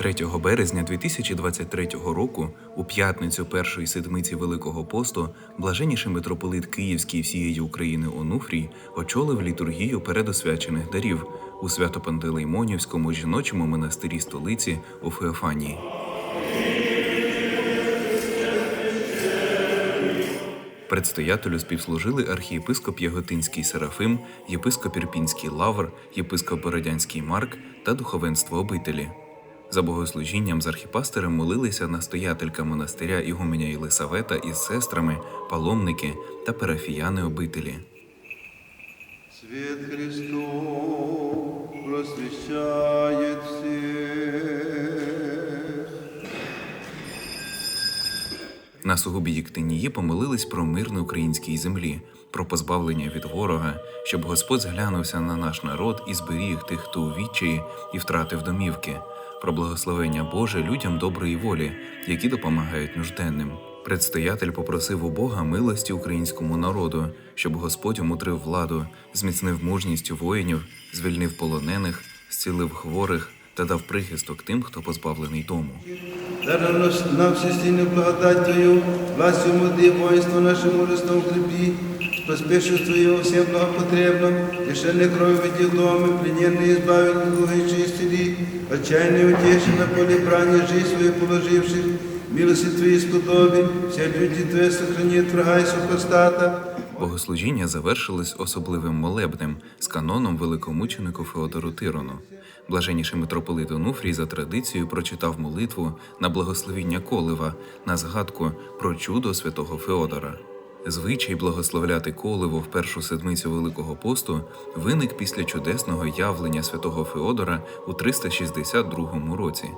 3 березня 2023 року, у п'ятницю першої седмиці Великого посту, блаженніший митрополит Київський всієї України Онуфрій очолив літургію передосвячених дарів у Свято-Пантелеймонівському жіночому монастирі столиці у Феофанії. Предстоятелю співслужили архієпископ Яготинський Серафим, єпископ Ірпінський Лавр, єпископ Бородянський Марк та духовенство обителі. За богослужінням з архіпастерем молилися настоятелька монастиря Ігуменя Єлисавета із сестрами, паломники та парафіяни обителі. Світ Христов просвещает На сугубі Єктинії помолились про мир на українській землі, про позбавлення від ворога, щоб Господь зглянувся на наш народ і зберіг тих, хто у відчаї і втратив домівки, про благословення Боже людям доброї волі, які допомагають нужденним. Предстоятель попросив у Бога милості українському народу, щоб Господь умутрив владу, зміцнив мужність воїнів, звільнив полонених, зцілив хворих та дав прихисток тим, хто позбавлений дому. Дай нам, нам всестійну благодать Твою, властью мудрее воинство наше мужество укрепи, поспешив Твое всем благопотребном, лишенный крови в доме, плененный избавил, глухой чистили, отчаянный утеши на поле брани, жизнь свою положивших, милости Твои сподоби, все люди Твои сохранит врага и супостата, Богослужіння завершилось особливим молебнем з каноном великомученику Феодору Тирону. Блаженніший митрополит Онуфрій за традицією прочитав молитву на благословіння колива на згадку про чудо святого Феодора. Звичай благословляти коливо в першу седмицю Великого посту виник після чудесного явлення святого Феодора у 362 році.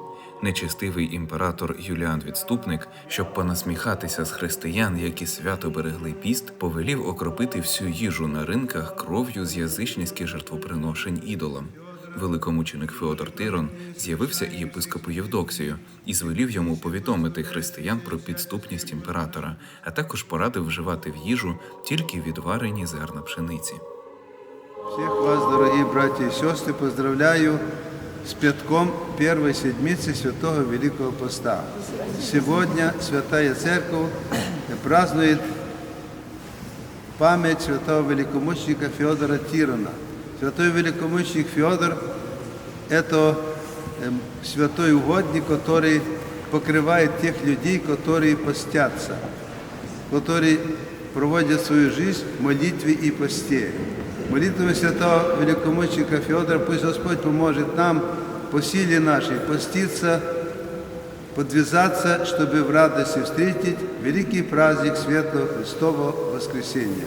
Нечестивий імператор Юліан Відступник, щоб понасміхатися з християн, які свято берегли піст, повелів окропити всю їжу на ринках кров'ю з язичницьких жертвоприношень ідолам. Великомученик Феодор Тирон з'явився і єпископу Євдоксію і звелів йому повідомити християн про підступність імператора, а також порадив вживати в їжу тільки відварені зерна пшениці. Всех вас, дорогие братья и сестры, поздравляю с пятком первой седмицы Святого Великого Поста. Сегодня Святая Церковь празднует память святого великомученика Федора Тирона. Святой великомученик Федор – это эм, святой угодник, который покрывает тех людей, которые постятся, которые проводят свою жизнь в молитве и посте. Молитвами святого великомученика Федора пусть Господь поможет нам по силе нашей поститься, подвязаться, чтобы в радости встретить великий праздник Светлого Христового Воскресения.